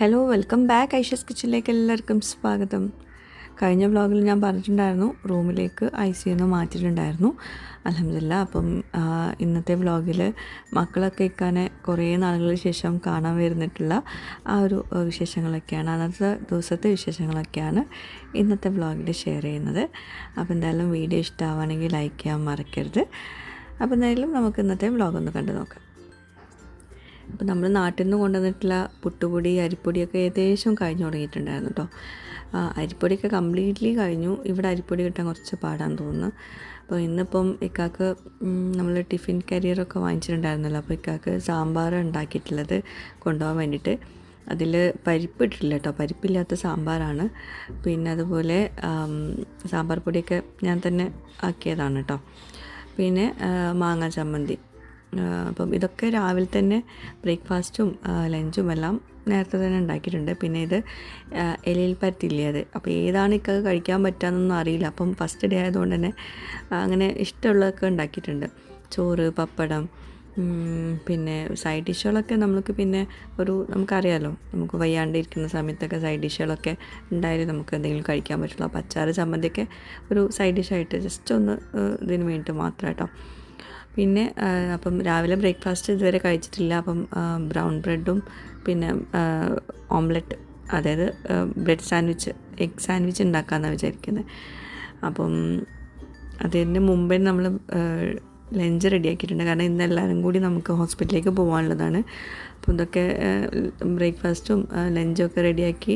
Hello welcome back Aisha's കിച്ചണിലേക്ക് എല്ലാവർക്കും സ്വാഗതം. കഴിഞ്ഞ വ്ളോഗിൽ ഞാൻ പറഞ്ഞിട്ടുണ്ടായിരുന്നു റൂമിലേക്ക് ഐ സി ഒന്ന് മാറ്റിയിട്ടുണ്ടായിരുന്നു. അലഹമില്ല അപ്പം ഇന്നത്തെ വ്ളോഗിൽ മക്കളൊക്കെ ഇക്കാനെ കുറേ നാളുകൾക്ക് ശേഷം കാണാൻ വരുന്നിട്ടുള്ള ആ ഒരു വിശേഷങ്ങളൊക്കെയാണ് അന്നത്തെ ദിവസത്തെ വിശേഷങ്ങളൊക്കെയാണ് ഇന്നത്തെ വ്ളോഗിൽ ഷെയർ ചെയ്യുന്നത്. അപ്പോൾ എന്തായാലും വീഡിയോ ഇഷ്ടമാവുകയാണെങ്കിൽ ലൈക്ക് ചെയ്യാൻ മറക്കരുത്. അപ്പോൾ എന്തായാലും നമുക്ക് ഇന്നത്തെ വ്ളോഗ് ഒന്ന് കണ്ടു നോക്കാം. അപ്പോൾ നമ്മൾ നാട്ടിൽ നിന്ന് കൊണ്ടുവന്നിട്ടുള്ള പുട്ടുപൊടി അരിപ്പൊടിയൊക്കെ ഏകദേശം കഴിഞ്ഞു തുടങ്ങിയിട്ടുണ്ടായിരുന്നു കേട്ടോ അരിപ്പൊടിയൊക്കെ കംപ്ലീറ്റ്ലി കഴിഞ്ഞു. ഇവിടെ അരിപ്പൊടി കിട്ടാൻ കുറച്ച് പാടാന്ന് തോന്നുന്നു. അപ്പോൾ ഇന്നിപ്പം ഇക്കാക്ക് നമ്മൾ ടിഫിൻ കരിയറൊക്കെ വാങ്ങിച്ചിട്ടുണ്ടായിരുന്നല്ലോ. അപ്പോൾ ഇക്കാക്ക് സാമ്പാർ ഉണ്ടാക്കിയിട്ടുള്ളത് കൊണ്ടുപോകാൻ വേണ്ടിയിട്ട്. അതിൽ പരിപ്പ് ഇട്ടിട്ടില്ല കേട്ടോ പരിപ്പില്ലാത്ത സാമ്പാറാണ്. പിന്നെ അതുപോലെ സാമ്പാർ പൊടിയൊക്കെ ഞാൻ തന്നെ ആക്കിയതാണ് കേട്ടോ പിന്നെ മാങ്ങ ചമ്മന്തി. അപ്പം ഇതൊക്കെ രാവിലെ തന്നെ ബ്രേക്ക്ഫാസ്റ്റും ലഞ്ചും എല്ലാം നേരത്തെ തന്നെ ഉണ്ടാക്കിയിട്ടുണ്ട്. പിന്നെ ഇത് എലയിൽ പറ്റില്ലേ അത്? അപ്പോൾ ഏതാണ് ഇക്കൊക്കെ കഴിക്കാൻ പറ്റാന്നൊന്നും അറിയില്ല. അപ്പം ഫസ്റ്റ് ഡേ ആയതുകൊണ്ട് തന്നെ അങ്ങനെ ഇഷ്ടമുള്ളതൊക്കെ ഉണ്ടാക്കിയിട്ടുണ്ട്. ചോറ് പപ്പടം പിന്നെ സൈഡ് ഡിഷുകളൊക്കെ നമുക്ക് പിന്നെ ഒരു നമുക്കറിയാമല്ലോ നമുക്ക് വയ്യാണ്ടിരിക്കുന്ന സമയത്തൊക്കെ സൈഡ് ഡിഷുകളൊക്കെ ഉണ്ടായാലും നമുക്ക് എന്തെങ്കിലും കഴിക്കാൻ പറ്റുള്ളൂ. അപ്പോൾ അച്ചാറ് ചമ്മന്തിയൊക്കെ ഒരു സൈഡ് ഡിഷായിട്ട് ജസ്റ്റ് ഒന്ന് ഇതിന് വേണ്ടിയിട്ട് മാത്രം പിന്നെ അപ്പം രാവിലെ ബ്രേക്ക്ഫാസ്റ്റ് ഇതുവരെ കഴിച്ചിട്ടില്ല. അപ്പം ബ്രൗൺ ബ്രെഡും പിന്നെ ഓംലെറ്റ് അതായത് ബ്രെഡ് സാൻഡ്വിച്ച് എഗ് സാൻഡ്വിച്ച് ഉണ്ടാക്കാമെന്നാണ് വിചാരിക്കുന്നത് അപ്പം അതിന് മുമ്പേ നമ്മൾ ലഞ്ച് റെഡിയാക്കിയിട്ടുണ്ട്. കാരണം ഇന്ന് എല്ലാവരും കൂടി നമുക്ക് ഹോസ്പിറ്റലിലേക്ക് പോകാനുള്ളതാണ് അപ്പോൾ ഇതൊക്കെ ബ്രേക്ക്ഫാസ്റ്റും ലഞ്ചും ഒക്കെ റെഡിയാക്കി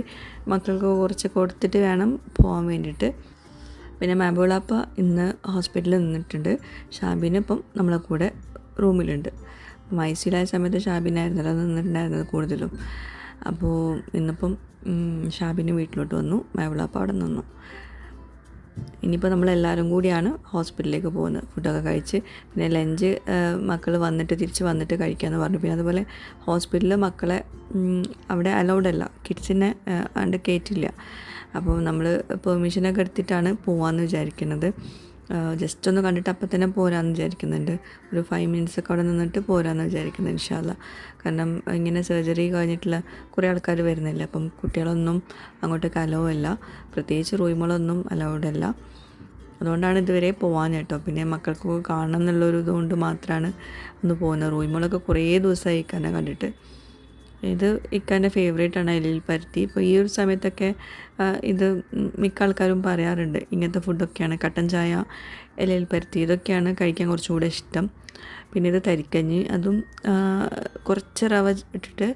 മക്കൾക്ക് കുറച്ച് കൊടുത്തിട്ട് വേണം പോകാൻ വേണ്ടിയിട്ട്. പിന്നെ മാബോളാപ്പ ഇന്ന് ഹോസ്പിറ്റലിൽ നിന്നിട്ടുണ്ട്. ഷാബിന് ഇപ്പം നമ്മളെ കൂടെ റൂമിലുണ്ട്. മൈസിലായ സമയത്ത് ഷാബിനായിരുന്നല്ലോ നിന്നിട്ടുണ്ടായിരുന്നത് കൂടുതലും. അപ്പോൾ ഇന്നിപ്പം ഷാബിന് വീട്ടിലോട്ട് വന്നു മാബോളാപ്പ അവിടെ നിന്നു. ഇനിയിപ്പോൾ നമ്മളെല്ലാവരും കൂടിയാണ് ഹോസ്പിറ്റലിലേക്ക് പോകുന്നത്. ഫുഡൊക്കെ കഴിച്ച് പിന്നെ ലഞ്ച് മക്കൾ വന്നിട്ട് തിരിച്ച് വന്നിട്ട് കഴിക്കാമെന്ന് പറഞ്ഞു. പിന്നെ അതുപോലെ ഹോസ്പിറ്റലിൽ മക്കളെ അവിടെ അലൗഡ് അല്ല കിഡ്സിനെ അണ്ട് കയറ്റില്ല അപ്പോൾ നമ്മൾ പെർമിഷനൊക്കെ എടുത്തിട്ടാണ് പോകാമെന്ന് വിചാരിക്കുന്നത്. ജസ്റ്റ് ഒന്ന് കണ്ടിട്ട് അപ്പം തന്നെ പോരാന്ന് വിചാരിക്കുന്നുണ്ട്. ഒരു ഫൈവ് മിനിറ്റ്സ് ഒക്കെ അവിടെ നിന്നിട്ട് പോരാന്ന് വിചാരിക്കുന്നത് ഇൻഷാല്ല കാരണം ഇങ്ങനെ സർജറി കഴിഞ്ഞിട്ടുള്ള കുറേ ആൾക്കാർ വരുന്നില്ല. അപ്പം കുട്ടികളൊന്നും അങ്ങോട്ടേക്ക് അലോ അല്ല. പ്രത്യേകിച്ച് റൂമുകളൊന്നും അലൗഡ് അല്ല. അതുകൊണ്ടാണ് ഇതുവരെ പോകാൻ കേട്ടോ. പിന്നെ മക്കൾക്ക് കാണണം എന്നുള്ളൊരു ഇതുകൊണ്ട് മാത്രമാണ് ഒന്ന് പോകുന്നത്. റൂമുകളൊക്കെ കുറേ ദിവസമായി കാരണം കണ്ടിട്ട്. ഇത് ഇക്കാന്റെ ഫേവറേറ്റ് ആണ് എല്ലിൽ പരുത്തി. ഇപ്പോൾ ഈ ഒരു സമയത്തൊക്കെ ഇത് മിക്ക ആൾക്കാരും പറയാറുണ്ട് ഇങ്ങനത്തെ ഫുഡൊക്കെയാണ് കട്ടൻ ചായ ഇലയിൽ പരുത്തി ഇതൊക്കെയാണ് കഴിക്കാൻ കുറച്ചുകൂടെ ഇഷ്ടം. പിന്നെ ഇത് തരിക്കഞ്ഞി അതും കുറച്ച് റവ ഇട്ടിട്ട്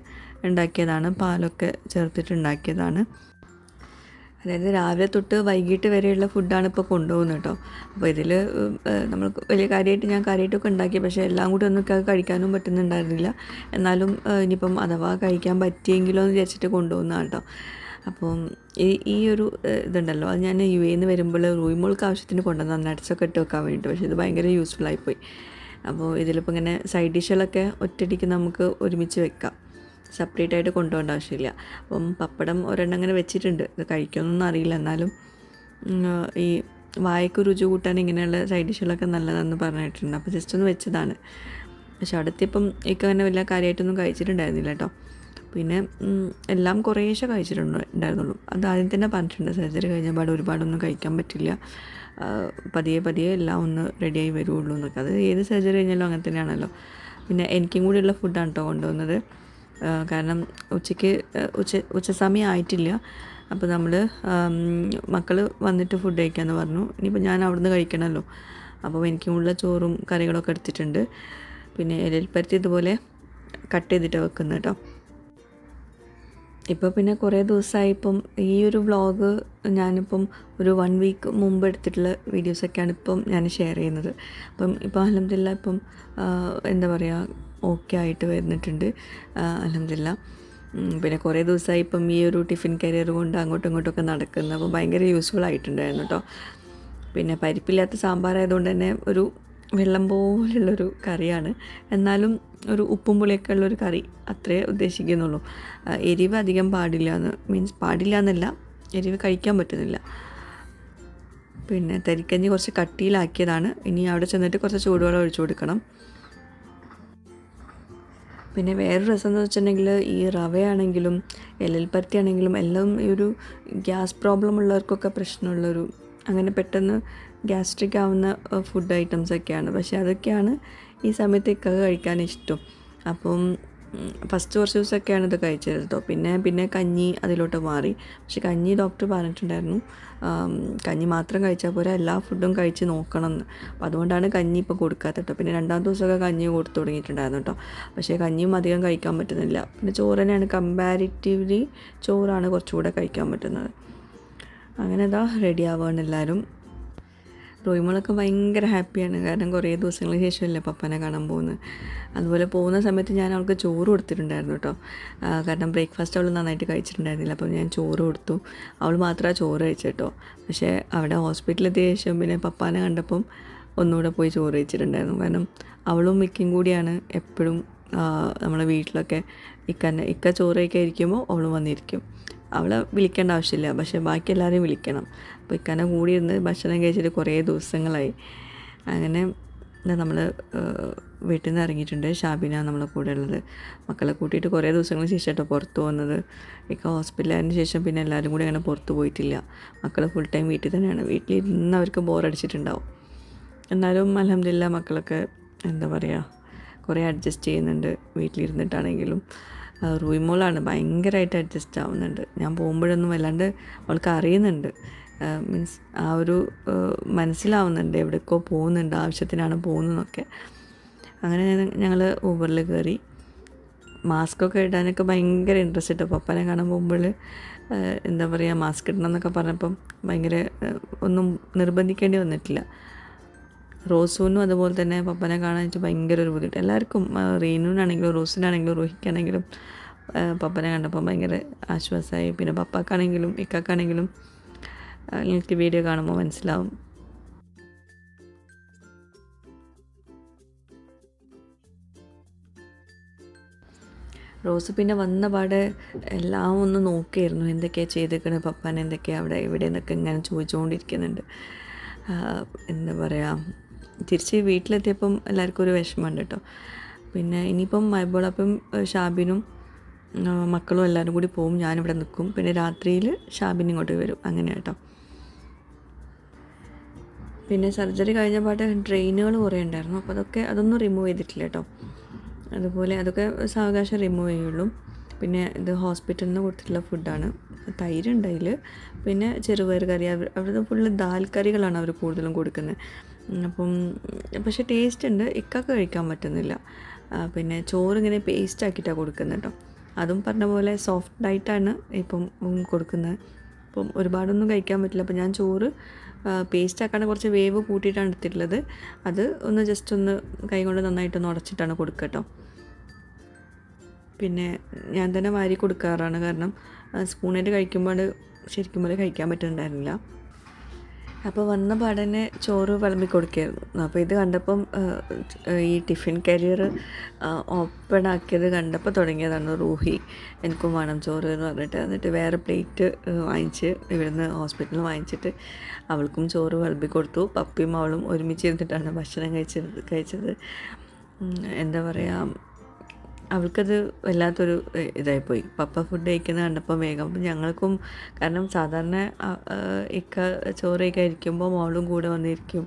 ഉണ്ടാക്കിയതാണ് പാലൊക്കെ ചേർത്തിട്ട് ഉണ്ടാക്കിയതാണ്. അതായത് രാവിലെ തൊട്ട് വൈകിട്ട് വരെയുള്ള ഫുഡാണ് ഇപ്പോൾ കൊണ്ടുപോകുന്നത് കേട്ടോ. അപ്പോൾ ഇതിൽ നമ്മൾ വലിയ കാര്യമായിട്ട് ഞാൻ കാര്യമായിട്ടൊക്കെ ഉണ്ടാക്കി പക്ഷേ എല്ലാം കൂടി ഒന്നും കഴിക്കാനും പറ്റുന്നുണ്ടായിരുന്നില്ല. എന്നാലും ഇനിയിപ്പം അഥവാ കഴിക്കാൻ പറ്റിയെങ്കിലോ എന്ന് വിചാരിച്ചിട്ട് കൊണ്ടുപോകുന്നതാണ് കേട്ടോ. അപ്പം ഈ ഈ ഒരു ഇതുണ്ടല്ലോ അത് ഞാൻ യു എന്ന് വരുമ്പോൾ റൂയിമോൾക്ക് ആവശ്യത്തിന് കൊണ്ടുവന്ന നട്ട്സൊക്കെ ഇട്ട് വെക്കാൻ വേണ്ടിയിട്ട് പക്ഷേ ഇത് ഭയങ്കര യൂസ്ഫുൾ ആയിപ്പോയി അപ്പോൾ ഇതിലിപ്പോൾ ഇങ്ങനെ സൈഡ് ഡിഷുകളൊക്കെ ഒറ്റയടിക്ക് നമുക്ക് ഒരുമിച്ച് വെക്കാം. സെപ്പറേറ്റ് ആയിട്ട് കൊണ്ടുപോകേണ്ട ആവശ്യമില്ല. അപ്പം പപ്പടം ഒരെണ്ണം അങ്ങനെ വെച്ചിട്ടുണ്ട്. ഇത് കഴിക്കുമെന്നൊന്നും അറിയില്ല. എന്നാലും ഈ വായക്ക് രുചി കൂട്ടാൻ ഇങ്ങനെയുള്ള സൈഡ് ഡിഷുകളൊക്കെ നല്ലതാണെന്ന് പറഞ്ഞിട്ടുണ്ട്. അപ്പോൾ ജസ്റ്റ് ഒന്ന് വെച്ചതാണ്. പക്ഷെ അടുത്തിപ്പം ഇക്ക അങ്ങനെ വലിയ കാര്യമായിട്ടൊന്നും കഴിച്ചിട്ടുണ്ടായിരുന്നില്ല കേട്ടോ. പിന്നെ എല്ലാം കുറേശ്ശെ കഴിച്ചിട്ടുണ്ട് ഉണ്ടായിരുന്നുള്ളൂ. അത് ആദ്യം തന്നെ പറഞ്ഞിട്ടുണ്ട്. സർജറി കഴിഞ്ഞ പാട് ഒരുപാടൊന്നും കഴിക്കാൻ പറ്റില്ല. പതിയെ പതിയെ എല്ലാം ഒന്ന് റെഡിയായി വരുള്ളൂ എന്നൊക്കെ. അത് ഏത് സർജറി കഴിഞ്ഞാലും അങ്ങനെ തന്നെയാണല്ലോ. പിന്നെ എനിക്കും കൂടിയുള്ള ഫുഡാണ് കേട്ടോ കൊണ്ടുവന്നത് കാരണം ഉച്ചയ്ക്ക് ഉച്ച ഉച്ച സമയം ആയിട്ടില്ല. അപ്പോൾ നമ്മൾ മക്കൾ വന്നിട്ട് ഫുഡ് കഴിക്കാമെന്ന് പറഞ്ഞു. ഇനിയിപ്പോൾ ഞാൻ അവിടുന്ന് കഴിക്കണമല്ലോ അപ്പോൾ എനിക്ക് ഉള്ള ചോറും കറികളൊക്കെ എടുത്തിട്ടുണ്ട്. പിന്നെ ഇലപ്പരത്തി ഇതുപോലെ കട്ട് ചെയ്തിട്ട് വെക്കുന്നത് കേട്ടോ ഇപ്പോൾ പിന്നെ കുറേ ദിവസമായി ഇപ്പം ഈ ഒരു വ്ളോഗ് ഞാനിപ്പം ഒരു വൺ വീക്ക് മുമ്പ് എടുത്തിട്ടുള്ള വീഡിയോസൊക്കെയാണ് ഇപ്പം ഞാൻ ഷെയർ ചെയ്യുന്നത്. അപ്പം ഇപ്പോൾ അലഹമില്ല ഇപ്പം എന്താ പറയുക ഓക്കെ ആയിട്ട് വരുന്നിട്ടുണ്ട് അലഹമില്ല പിന്നെ കുറേ ദിവസമായി ഇപ്പം ഈ ഒരു ടിഫിൻ കരിയർ കൊണ്ട് അങ്ങോട്ടും ഇങ്ങോട്ടൊക്കെ നടക്കുന്നത്. അപ്പോൾ ഭയങ്കര യൂസ്ഫുൾ ആയിട്ടുണ്ടായിരുന്നു കേട്ടോ. പിന്നെ പരിപ്പില്ലാത്ത സാമ്പാറായതുകൊണ്ട് തന്നെ ഒരു വെള്ളം പോലുള്ളൊരു കറിയാണ്. എന്നാലും ഒരു ഉപ്പും പുളിയൊക്കെ ഉള്ളൊരു കറി അത്രേ ഉദ്ദേശിക്കുന്നുള്ളൂ. എരിവ് അധികം പാടില്ല എന്ന് മീൻസ് പാടില്ല എന്നല്ല. എരിവ് കഴിക്കാൻ പറ്റുന്നില്ല. പിന്നെ തരിക്കഞ്ഞി കുറച്ച് കട്ടിയിലാക്കിയതാണ്. ഇനി അവിടെ ചെന്നിട്ട് കുറച്ച് ചൂടുവെള്ളം ഒഴിച്ചു കൊടുക്കണം. പിന്നെ വേറൊരു രസം എന്ന് വെച്ചിട്ടുണ്ടെങ്കിൽ ഈ റവയാണെങ്കിലും എല്ലൽപ്പരുത്തി ആണെങ്കിലും എല്ലാം ഈ ഒരു ഗ്യാസ് പ്രോബ്ലം ഉള്ളവർക്കൊക്കെ പ്രശ്നമുള്ളൊരു അങ്ങനെ പെട്ടെന്ന് ഗ്യാസ്ട്രിക് ആവുന്ന ഫുഡ് ഐറ്റംസ് ഒക്കെയാണ്. പക്ഷേ അതൊക്കെയാണ് ഈ സമയത്ത് കഴിക്കാൻ ഇഷ്ടം അപ്പം ഫസ്റ്റ് കുറച്ച് ദിവസമൊക്കെയാണ് ഇത് കഴിച്ചത് കേട്ടോ. പിന്നെ പിന്നെ കഞ്ഞി അതിലോട്ട് മാറി. പക്ഷെ കഞ്ഞി ഡോക്ടർ പറഞ്ഞിട്ടുണ്ടായിരുന്നു. കഞ്ഞി മാത്രം കഴിച്ചാൽ പോരാ എല്ലാ ഫുഡും കഴിച്ച് നോക്കണം എന്ന്. അപ്പോൾ അതുകൊണ്ടാണ് കഞ്ഞി ഇപ്പോൾ കൊടുക്കാത്തത് കേട്ടോ. പിന്നെ രണ്ടാം ദിവസമൊക്കെ കഞ്ഞി കൊടുത്തു തുടങ്ങിയിട്ടുണ്ടായിരുന്നു കേട്ടോ. പക്ഷേ കഞ്ഞിയും അധികം കഴിക്കാൻ പറ്റുന്നില്ല. പിന്നെ ചോറ് തന്നെയാണ് കമ്പാരിറ്റീവ്ലി ചോറാണ് കുറച്ചുകൂടെ കഴിക്കാൻ പറ്റുന്നത്. അങ്ങനെ ഇതാ റെഡി ആവുകയാണ് എല്ലാവരും. റോയിമോളൊക്കെ ഭയങ്കര ഹാപ്പിയാണ്. കാരണം കുറേ ദിവസങ്ങൾക്ക് ശേഷമല്ലേ പപ്പനെ കാണാൻ പോകുന്നത് അതുപോലെ പോകുന്ന സമയത്ത് ഞാൻ അവൾക്ക് ചോറ് കൊടുത്തിട്ടുണ്ടായിരുന്നു കേട്ടോ. കാരണം ബ്രേക്ക്ഫാസ്റ്റ് അവൾ നന്നായിട്ട് കഴിച്ചിട്ടുണ്ടായിരുന്നില്ല. അപ്പോൾ ഞാൻ ചോറ് കൊടുത്തു. അവൾ മാത്രമാണ് ചോറ് കഴിച്ചേട്ടോ പക്ഷേ അവിടെ ഹോസ്പിറ്റലിലെത്തിയ ശേഷം പിന്നെ പപ്പാനെ കണ്ടപ്പം ഒന്നുകൂടെ പോയി ചോറ് കഴിച്ചിട്ടുണ്ടായിരുന്നു. കാരണം അവളും മിക്കും കൂടിയാണ് എപ്പോഴും നമ്മളെ വീട്ടിലൊക്കെ ഇക്കന്നെ ഇക്ക ചോറ് കഴിക്കാൻ ഇരിക്കുമ്പോൾ അവളും വന്നിരിക്കും. അവളെ വിളിക്കേണ്ട ആവശ്യമില്ല. പക്ഷേ ബാക്കി എല്ലാവരെയും വിളിക്കണം. അപ്പോൾ ഇക്കാനെ കൂടി ഇരുന്ന് ഭക്ഷണം കഴിച്ചിട്ട് കുറേ ദിവസങ്ങളായി. അങ്ങനെ നമ്മൾ വീട്ടിൽ നിന്ന് ഇറങ്ങിയിട്ടുണ്ട്. ഷാബിന നമ്മളെ കൂടെ ഉള്ളത്. മക്കളെ കൂട്ടിയിട്ട് കുറേ ദിവസങ്ങൾക്ക് ശേഷം കേട്ടോ പുറത്ത് പോകുന്നത്. ഇക്ക ഹോസ്പിറ്റലായതിനു ശേഷം പിന്നെ എല്ലാവരും കൂടി അങ്ങനെ പുറത്ത് പോയിട്ടില്ല. മക്കൾ ഫുൾ ടൈം വീട്ടിൽ തന്നെയാണ്. വീട്ടിലിരുന്ന് അവർക്ക് ബോറടിച്ചിട്ടുണ്ടാവും എന്നാലും അലഹമില്ല മക്കളൊക്കെ എന്താ പറയുക കുറേ അഡ്ജസ്റ്റ് ചെയ്യുന്നുണ്ട്. വീട്ടിലിരുന്നിട്ടാണെങ്കിലും റൂയിമോളാണ് ഭയങ്കരമായിട്ട് അഡ്ജസ്റ്റ് ആവുന്നുണ്ട്. ഞാൻ പോകുമ്പോഴൊന്നും വല്ലാണ്ട് അവൾക്ക് അറിയുന്നുണ്ട്. മീൻസ് ആ ഒരു മനസ്സിലാവുന്നുണ്ട് എവിടേക്കോ പോകുന്നുണ്ട് ആവശ്യത്തിനാണ് പോകുന്നതെന്നൊക്കെ അങ്ങനെ ഞങ്ങൾ ഊബറിൽ കയറി മാസ്കൊക്കെ ഇടാനൊക്കെ ഭയങ്കര ഇൻട്രസ്റ്റ് ഇട്ടു. പപ്പനെ കാണാൻ പോകുമ്പോൾ എന്താ പറയുക മാസ്ക് ഇടണം എന്നൊക്കെ പറഞ്ഞപ്പം ഭയങ്കര ഒന്നും നിർബന്ധിക്കേണ്ടി വന്നിട്ടില്ല. റോസൂനും അതുപോലെ തന്നെ പപ്പനെ വെച്ചാൽ ഭയങ്കര ഒരു ബുദ്ധിമുട്ട് എല്ലാവർക്കും റീനുവിനാണെങ്കിലും റോസിനാണെങ്കിലും റോഹിക്കാണെങ്കിലും പപ്പനെ കണ്ടപ്പോൾ ഭയങ്കര ആശ്വാസമായി. പിന്നെ പപ്പാക്കാണെങ്കിലും ഇക്കാക്കാണെങ്കിലും എനിക്ക് വീഡിയോ കാണുമ്പോൾ മനസ്സിലാവും. റോസ് പിന്നെ വന്ന പാടെ എല്ലാം ഒന്ന് നോക്കിയായിരുന്നു. എന്തൊക്കെയാണ് ചെയ്തേക്കണേ പപ്പാൻ? എന്തൊക്കെയാണ് അവിടെ ഇവിടെ എന്നൊക്കെ ഇങ്ങനെ ചോദിച്ചുകൊണ്ടിരിക്കുന്നുണ്ട്. എന്താ പറയുക തിരിച്ച് വീട്ടിലെത്തിയപ്പം എല്ലാവർക്കും ഒരു വിഷമമുണ്ട് കേട്ടോ. പിന്നെ ഇനിയിപ്പം മൈബോളപ്പം ഷാബിനും മക്കളും എല്ലാവരും കൂടി പോവും. ഞാനിവിടെ നിൽക്കും. പിന്നെ രാത്രിയിൽ ഷാബിൻ ഇങ്ങോട്ട് വരും. അങ്ങനെ കേട്ടോ. പിന്നെ സർജറി കഴിഞ്ഞ പാട്ട് ഡ്രെയിനുകൾ കുറേ ഉണ്ടായിരുന്നു. അപ്പോൾ അതൊക്കെ അതൊന്നും റിമൂവ് ചെയ്തിട്ടില്ല കേട്ടോ. അതുപോലെ അതൊക്കെ സാവകാശം റിമൂവ് ചെയ്യുള്ളൂ. പിന്നെ ഇത് ഹോസ്പിറ്റലിൽ നിന്ന് കൊടുത്തിട്ടുള്ള ഫുഡാണ് തൈരുണ്ട് പിന്നെ ചെറുപയർ കറി. അവർ അവിടുത്തെ ഫുള്ള് ദാൽ കറികളാണ് അവർ കൂടുതലും കൊടുക്കുന്നത്. അപ്പം പക്ഷേ ടേസ്റ്റ് ഉണ്ട് ഇക്കൊക്കെ കഴിക്കാൻ പറ്റുന്നില്ല. പിന്നെ ചോറ് ഇങ്ങനെ പേസ്റ്റ് ആക്കിയിട്ടാണ് കൊടുക്കുന്നത് കേട്ടോ അതും പറഞ്ഞ പോലെ സോഫ്റ്റ് ഡയറ്റാണ് ഇപ്പം കൊടുക്കുന്നത്. അപ്പം ഒരുപാടൊന്നും കഴിക്കാൻ പറ്റില്ല. അപ്പം ഞാൻ ചോറ് പേസ്റ്റ് ആക്കാണ്ട് കുറച്ച് വേവ് കൂട്ടിയിട്ടാണ് എടുത്തിട്ടുള്ളത്. അത് ഒന്ന് ജസ്റ്റ് ഒന്ന് കൈ കൊണ്ട് നന്നായിട്ടൊന്ന് ഉടച്ചിട്ടാണ് കൊടുക്കുക കേട്ടോ പിന്നെ ഞാൻ തന്നെ വാരി കൊടുക്കാറാണ് കാരണം സ്പൂണായിട്ട് കഴിക്കുമ്പോൾ ശരിക്കും പോലെ കഴിക്കാൻ പറ്റുന്നുണ്ടായിരുന്നില്ല. അപ്പോൾ വന്ന പാടനെ ചോറ് വിളമ്പി കൊടുക്കായിരുന്നു. അപ്പോൾ ഇത് കണ്ടപ്പം ഈ ടിഫിൻ കരിയർ ഓപ്പൺ ആക്കിയത് കണ്ടപ്പോൾ തുടങ്ങിയതാണ് റൂഹി. എനിക്കും വേണം ചോറ് എന്ന് പറഞ്ഞിട്ട്. എന്നിട്ട് വേറെ പ്ലേറ്റ് വാങ്ങിച്ച് ഇവിടുന്ന് ഹോസ്പിറ്റലിൽ വാങ്ങിച്ചിട്ട് അവൾക്കും ചോറ് വിളമ്പി കൊടുത്തു. പപ്പിയും അവളും ഒരുമിച്ച് ഇരുന്നിട്ടാണ് ഭക്ഷണം കഴിച്ചത് കഴിച്ചത്. എന്താ പറയുക അവൾക്കത് വല്ലാത്തൊരു ഇതായിപ്പോയി. പപ്പ ഫുഡ് കഴിക്കുന്നത് കണ്ടപ്പോൾ വേഗം ഞങ്ങൾക്കും കാരണം സാധാരണ ഇക്ക ചോറ് കഴിക്കാൻ ഇരിക്കുമ്പോൾ മോളും കൂടെ വന്നിരിക്കും.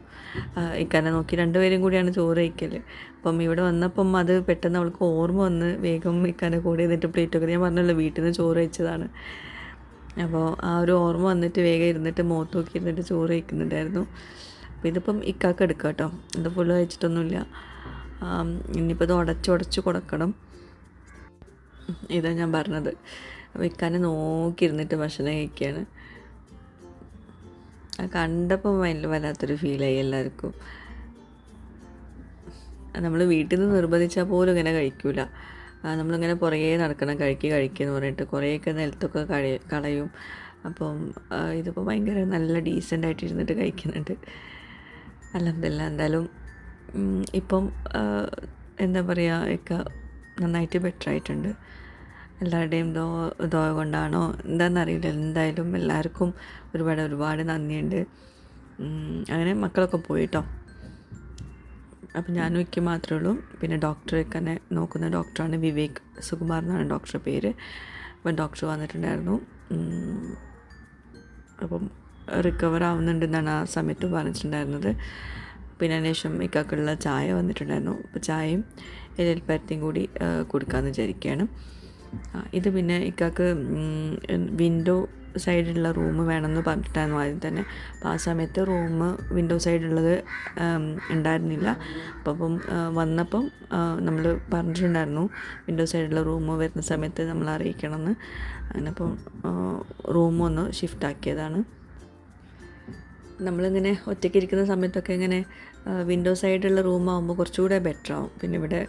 ഇക്കനെ നോക്കി രണ്ടുപേരും കൂടിയാണ് ചോറ് കഴിക്കൽ അപ്പം ഇവിടെ വന്നപ്പം അത് പെട്ടെന്ന് അവൾക്ക് ഓർമ്മ വന്ന് വേഗം ഇക്കനെ കൂടെ ഇരുന്നിട്ട് പ്ലേറ്റൊക്കെ ഞാൻ പറഞ്ഞല്ലോ വീട്ടിൽ നിന്ന് ചോറ് കഴിച്ചതാണ്. അപ്പോൾ ആ ഒരു ഓർമ്മ വന്നിട്ട് വേഗം ഇരുന്നിട്ട് മുഖത്ത് നോക്കി ഇരുന്നിട്ട് ചോറ് കഴിക്കുന്നുണ്ടായിരുന്നു. അപ്പോൾ ഇതിപ്പം ഇക്കാക്ക് എടുക്കാം കേട്ടോ. ഇത് ഫുള്ള് കഴിച്ചിട്ടൊന്നുമില്ല. ഇനിയിപ്പോൾ ഇത് ഉടച്ചുടച്ച് ഉടച്ച് കൊടുക്കണം. ഇതാ ഞാൻ പറഞ്ഞത്. ഇക്കാനെ നോക്കിയിരുന്നിട്ട് ഭക്ഷണം കഴിക്കുകയാണ് കണ്ടപ്പോൾ ഭയങ്കര വല്ലാത്തൊരു ഫീലായി എല്ലാവർക്കും. നമ്മൾ വീട്ടിൽ നിന്ന് നിർബന്ധിച്ചാൽ പോലും ഇങ്ങനെ കഴിക്കൂല. നമ്മളിങ്ങനെ പുറകെ നടക്കണം കഴിക്കുക കഴിക്കുക എന്ന് പറഞ്ഞിട്ട് കുറേയൊക്കെ നിലത്തൊക്കെ കഴി കളയും. അപ്പം ഇതിപ്പോൾ ഭയങ്കര നല്ല ഡീസന്റ് ആയിട്ട് ഇരുന്നിട്ട് കഴിക്കുന്നുണ്ട്. അലഹമില്ല എന്തായാലും ഇപ്പം എന്താ പറയുക ഒക്കെ നന്നായിട്ട് ബെറ്റർ ആയിട്ടുണ്ട്. എല്ലാവരുടെയും ദോ ദോ കൊണ്ടാണോ എന്താണെന്നറിയില്ല എന്തായാലും എല്ലാവർക്കും ഒരുപാട് ഒരുപാട് നന്ദിയുണ്ട്. അങ്ങനെ മക്കളൊക്കെ പോയിട്ടോ. അപ്പം ഞാനും ഇക്ക് മാത്രമേ ഉള്ളൂ. പിന്നെ ഡോക്ടറെ തന്നെ നോക്കുന്ന ഡോക്ടറാണ് വിവേക് സുകുമാർ എന്നാണ് ഡോക്ടറുടെ പേര്. അപ്പം ഡോക്ടർ വന്നിട്ടുണ്ടായിരുന്നു. അപ്പം റിക്കവർ ആവുന്നുണ്ടെന്നാണ് ആ സമയത്ത് പറഞ്ഞിട്ടുണ്ടായിരുന്നത്. പിന്നെ അതിന് ശേഷം ഇക്കാക്കുള്ള ചായ വന്നിട്ടുണ്ടായിരുന്നു. അപ്പോൾ ചായയും ഇലയിൽ കൂടി കൊടുക്കാമെന്ന് വിചാരിക്കുകയാണ് ഇത് പിന്നെ ഇക്കാക്ക് വിൻഡോ സൈഡിലുള്ള റൂം വേണമെന്ന് പറഞ്ഞിട്ടായിരുന്നു ആദ്യം തന്നെ. അപ്പോൾ ആ സമയത്ത് റൂം വിൻഡോ സൈഡുള്ളത് ഉണ്ടായിരുന്നില്ല. അപ്പോൾ അപ്പം വന്നപ്പം നമ്മൾ പറഞ്ഞിട്ടുണ്ടായിരുന്നു വിൻഡോ സൈഡിലുള്ള റൂം വരുന്ന സമയത്ത് നമ്മൾ അറിയിക്കണമെന്ന്. അങ്ങനെ അപ്പം റൂം ഒന്ന് ഷിഫ്റ്റ് ആക്കിയതാണ്. നമ്മളിങ്ങനെ ഒറ്റയ്ക്ക് ഇരിക്കുന്ന സമയത്തൊക്കെ ഇങ്ങനെ വിൻഡോ സൈഡുള്ള റൂമാകുമ്പോൾ കുറച്ചുകൂടെ ബെറ്റർ ആവും. പിന്നെ ഇവിടെ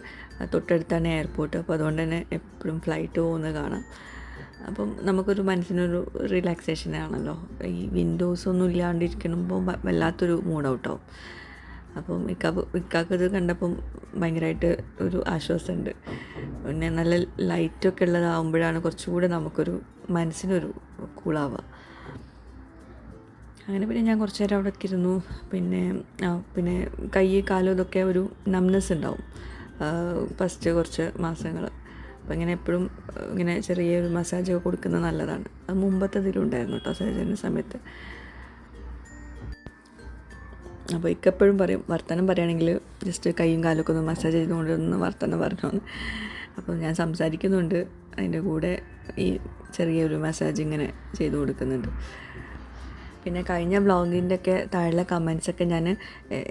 തൊട്ടടുത്താണ് എയർപോർട്ട് അപ്പോൾ അതുകൊണ്ട് തന്നെ എപ്പോഴും ഫ്ലൈറ്റ് പോകുന്നത് കാണാം. അപ്പം നമുക്കൊരു മനസ്സിനൊരു റിലാക്സേഷൻ ആണല്ലോ. ഈ വിൻഡോസ് ഒന്നും ഇല്ലാണ്ടിരിക്കുമ്പോൾ വല്ലാത്തൊരു മൂഡ് ഔട്ടാവും അപ്പം ഇക്കാക്ക് ഇത് കണ്ടപ്പം ഭയങ്കരമായിട്ട് ഒരു ആശ്വാസമുണ്ട് പിന്നെ നല്ല ലൈറ്റൊക്കെ ഉള്ളതാകുമ്പോഴാണ് കുറച്ചുകൂടെ നമുക്കൊരു മനസ്സിനൊരു കൂളാവുക അങ്ങനെ പിന്നെ ഞാൻ കുറച്ച് നേരം അവിടെ ഇരുന്നു പിന്നെ പിന്നെ കൈ കാലും ഇതൊക്കെ ഒരു നംനെസ് ഉണ്ടാവും. ഫസ്റ്റ് കുറച്ച് മാസങ്ങൾ അപ്പോൾ ഇങ്ങനെ എപ്പോഴും ഇങ്ങനെ ചെറിയൊരു മസാജൊക്കെ കൊടുക്കുന്നത് നല്ലതാണ്. അത് മുമ്പത്തെ ഇതിലുണ്ടായിരുന്നു കേട്ടോ സർജറിന്റെ സമയത്ത്. അപ്പോൾ ഇക്കെപ്പോഴും പറയും വർത്തനം പറയുകയാണെങ്കിൽ ജസ്റ്റ് കൈയും കാലൊക്കെ ഒന്ന് മസാജ് ചെയ്തുകൊണ്ട് ഒന്ന് വർത്തമാനം പറഞ്ഞോന്ന്. അപ്പോൾ ഞാൻ സംസാരിക്കുന്നുണ്ട്. അതിന്റെ കൂടെ ഈ ചെറിയൊരു മസാജ് ഇങ്ങനെ ചെയ്തു കൊടുക്കുന്നുണ്ട്. പിന്നെ കഴിഞ്ഞ വ്ളോഗിന്റെ ഒക്കെ താഴെ കമൻസൊക്കെ ഞാൻ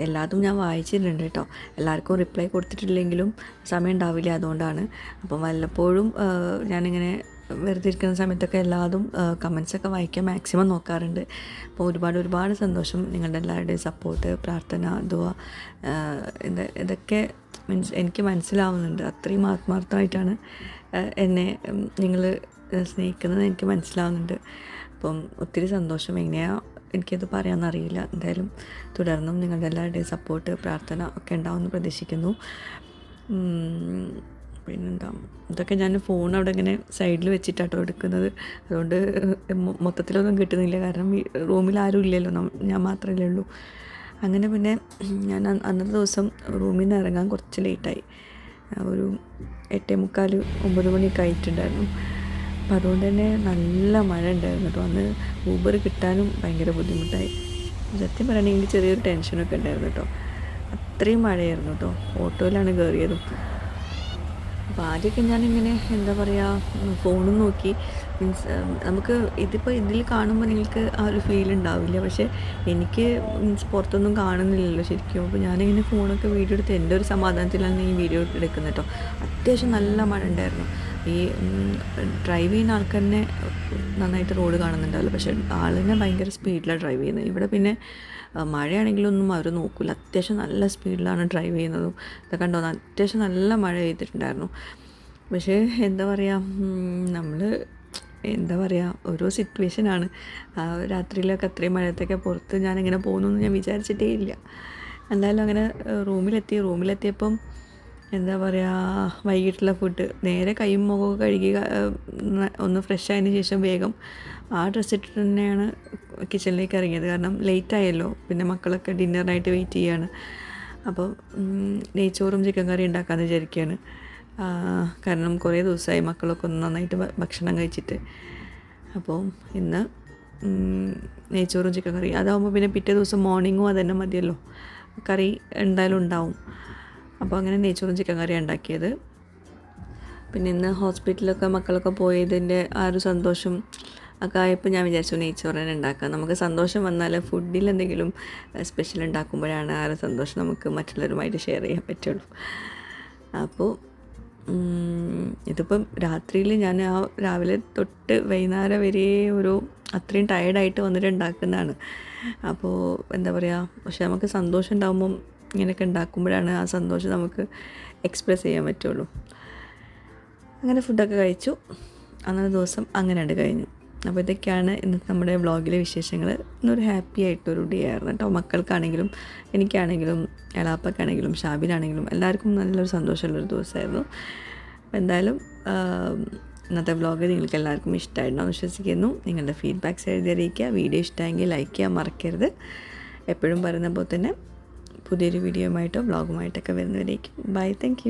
എല്ലാതും ഞാൻ വായിച്ചിട്ടുണ്ട് കേട്ടോ. എല്ലാവർക്കും റിപ്ലൈ കൊടുത്തിട്ടില്ലെങ്കിലും സമയം ഉണ്ടാവില്ല അതുകൊണ്ടാണ്. അപ്പം വല്ലപ്പോഴും ഞാനിങ്ങനെ വെറുതെ ഇരിക്കുന്ന സമയത്തൊക്കെ എല്ലാതും കമൻസൊക്കെ വായിക്കാൻ മാക്സിമം നോക്കാറുണ്ട്. അപ്പോൾ ഒരുപാട് ഒരുപാട് സന്തോഷം നിങ്ങളുടെ എല്ലാവരുടെയും സപ്പോർട്ട് പ്രാർത്ഥന ദുവ ഇത് ഇതൊക്കെ മീൻസ് എനിക്ക് മനസ്സിലാവുന്നുണ്ട്. അത്രയും ആത്മാർത്ഥമായിട്ടാണ് എന്നെ നിങ്ങൾ സ്നേഹിക്കുന്നത് എനിക്ക് മനസ്സിലാവുന്നുണ്ട്. അപ്പം ഒത്തിരി സന്തോഷം. എങ്ങനെയാണ് എനിക്കത് പറയാമെന്നറിയില്ല എന്തായാലും തുടർന്നും നിങ്ങളുടെ എല്ലാവരുടെയും സപ്പോർട്ട് പ്രാർത്ഥന ഒക്കെ ഉണ്ടാവുമെന്ന് പ്രതീക്ഷിക്കുന്നു. പിന്നെന്താ? ഇതൊക്കെ ഞാൻ ഫോൺ അവിടെ ഇങ്ങനെ സൈഡിൽ വെച്ചിട്ടാട്ടോ എടുക്കുന്നത്. അതുകൊണ്ട് മൊത്തത്തിലൊന്നും കിട്ടുന്നില്ല. കാരണം റൂമിൽ ആരും ഇല്ലല്ലോ. ഞാൻ മാത്രമല്ലേ ഉള്ളൂ. അങ്ങനെ പിന്നെ ഞാൻ അന്നത്തെ ദിവസം റൂമിൽ നിന്ന് ഇറങ്ങാൻ കുറച്ച് ലേറ്റായി ഒരു എട്ടേ മുക്കാൽ ഒമ്പത് മണിയൊക്കെ ആയിട്ടുണ്ടായിരുന്നു. അപ്പം അതുകൊണ്ട് തന്നെ നല്ല മഴ ഉണ്ടായിരുന്നു. കേട്ടോ അന്ന് ഊബർ കിട്ടാനും ഭയങ്കര ബുദ്ധിമുട്ടായി. സത്യം പറയുകയാണെങ്കിൽ ചെറിയൊരു ടെൻഷനൊക്കെ ഉണ്ടായിരുന്നു കേട്ടോ. അത്രയും മഴയായിരുന്നു കേട്ടോ. ഓട്ടോയിലാണ് കയറിയതും. അപ്പോൾ ആദ്യമൊക്കെ ഞാനിങ്ങനെ എന്താ പറയുക ഫോണും നോക്കി. മീൻസ് നമുക്ക് ഇതിപ്പോൾ ഇതിൽ കാണുമ്പോൾ നിങ്ങൾക്ക് ആ ഒരു ഫീൽ ഉണ്ടാവില്ല. പക്ഷേ എനിക്ക് മീൻസ് പുറത്തൊന്നും കാണുന്നില്ലല്ലോ ശരിക്കും. അപ്പോൾ ഞാനിങ്ങനെ ഫോണൊക്കെ വീഡിയോ എടുത്ത് എന്റെ ഒരു സമാധാനത്തിലാണ് ഈ വീഡിയോ എടുക്കുന്നത് കേട്ടോ. അത്യാവശ്യം നല്ല മഴ ഉണ്ടായിരുന്നു. ഈ ഡ്രൈവ് ചെയ്യുന്ന ആൾക്ക് തന്നെ നന്നായിട്ട് റോഡ് കാണുന്നുണ്ടാവില്ല പക്ഷേ ആളിനെ ഭയങ്കര സ്പീഡിലാണ് ഡ്രൈവ് ചെയ്യുന്നത്. ഇവിടെ പിന്നെ മഴയാണെങ്കിലൊന്നും അവർ നോക്കില്ല അത്യാവശ്യം നല്ല സ്പീഡിലാണ് ഡ്രൈവ് ചെയ്യുന്നതും. ഇതൊക്കെ കണ്ടോ? അത്യാവശ്യം നല്ല മഴ പെയ്തിട്ടുണ്ടായിരുന്നു. പക്ഷേ എന്താ പറയുക നമ്മൾ എന്താ പറയുക ഓരോ സിറ്റുവേഷനാണ് ആ രാത്രിയിലൊക്കെ അത്രയും മഴയത്തൊക്കെ പുറത്ത് ഞാനിങ്ങനെ പോകുന്നു എന്ന് ഞാൻ വിചാരിച്ചിട്ടേ ഇല്ല. എന്തായാലും അങ്ങനെ റൂമിലെത്തി റൂമിലെത്തിയപ്പം എന്താ പറയുക വൈകിട്ടുള്ള ഫുഡ് നേരെ കൈയും മുഖമൊക്കെ കഴുകി ഒന്ന് ഫ്രഷ് ആയതിന് ശേഷം വേഗം ആ ഡ്രസ്സ് ഇട്ടിട്ട് തന്നെയാണ് കിച്ചണിലേക്ക് ഇറങ്ങിയത്. കാരണം ലേറ്റ് ആയല്ലോ. പിന്നെ മക്കളൊക്കെ ഡിന്നറിനായിട്ട് വെയിറ്റ് ചെയ്യാണ്. അപ്പോൾ നെയ്ച്ചോറും ചിക്കൻ കറി ഉണ്ടാക്കാമെന്ന് വിചാരിക്കുകയാണ് കാരണം കുറേ ദിവസമായി മക്കളൊക്കെ ഒന്ന് നന്നായിട്ട് ഭക്ഷണം കഴിച്ചിട്ട്. അപ്പോൾ ഇന്ന് നെയ്ച്ചോറും ചിക്കൻ കറി അതാകുമ്പോൾ പിന്നെ പിറ്റേ ദിവസം മോർണിംഗും അത് മതിയല്ലോ. കറി എന്തായാലും ഉണ്ടാവും. അപ്പോൾ അങ്ങനെ നെയ്ച്ചോറും ചിക്കൻ കറിയാണ് ഉണ്ടാക്കിയത്. പിന്നെ ഇന്ന് ഹോസ്പിറ്റലിലൊക്കെ മക്കളൊക്കെ പോയതിന്റെ ആ ഒരു സന്തോഷം ഒക്കെ ആയപ്പോൾ ഞാൻ വിചാരിച്ചു നെയ്ച്ചോറ് തന്നെ ഉണ്ടാക്കാം. നമുക്ക് സന്തോഷം വന്നാൽ ഫുഡിൽ എന്തെങ്കിലും സ്പെഷ്യൽ ഉണ്ടാക്കുമ്പോഴാണ് ആ ഒരു സന്തോഷം നമുക്ക് മറ്റുള്ളവരുമായിട്ട് ഷെയർ ചെയ്യാൻ പറ്റുള്ളൂ. അപ്പോൾ ഇതിപ്പം രാത്രിയിൽ ഞാൻ ആ രാവിലെ തൊട്ട് വൈകുന്നേരം വരെ ഒരു അത്രയും ടയർഡായിട്ട് വന്നിട്ട് ഉണ്ടാക്കുന്നതാണ്. അപ്പോൾ എന്താ പറയുക പക്ഷെ നമുക്ക് സന്തോഷം ഉണ്ടാകുമ്പം ഇങ്ങനെയൊക്കെ ഉണ്ടാക്കുമ്പോഴാണ് ആ സന്തോഷം നമുക്ക് എക്സ്പ്രസ് ചെയ്യാൻ പറ്റുള്ളൂ. അങ്ങനെ ഫുഡൊക്കെ കഴിച്ചു. അന്നത്തെ ദിവസം അങ്ങനെ ഉണ്ട് കഴിഞ്ഞു. അപ്പോൾ ഇതൊക്കെയാണ് ഇന്നത്തെ നമ്മുടെ വ്ളോഗിലെ വിശേഷങ്ങൾ ഇന്നൊരു ഹാപ്പി ആയിട്ടൊരു ഡേ ആയിരുന്നു കേട്ടോ. മക്കൾക്കാണെങ്കിലും എനിക്കാണെങ്കിലും എളാപ്പക്കാണെങ്കിലും ഷാബിനാണെങ്കിലും എല്ലാവർക്കും നല്ലൊരു സന്തോഷമുള്ളൊരു ദിവസമായിരുന്നു. അപ്പോൾ എന്തായാലും ഇന്നത്തെ വ്ളോഗ് നിങ്ങൾക്ക് എല്ലാവർക്കും ഇഷ്ടമായിട്ടുണ്ടാവും വിശ്വസിക്കുന്നു. നിങ്ങളുടെ ഫീഡ്ബാക്ക്സ് എഴുതി അറിയിക്കുക. വീഡിയോ ഇഷ്ടമെങ്കിൽ ലൈക്ക് ചെയ്യാൻ മറക്കരുത്. എപ്പോഴും പറയുന്ന പോലെ തന്നെ പുതിയൊരു വീഡിയോയുമായിട്ടോ വ്ളോഗുമായിട്ടൊക്കെ വരുന്നവരേക്കും. Bye thank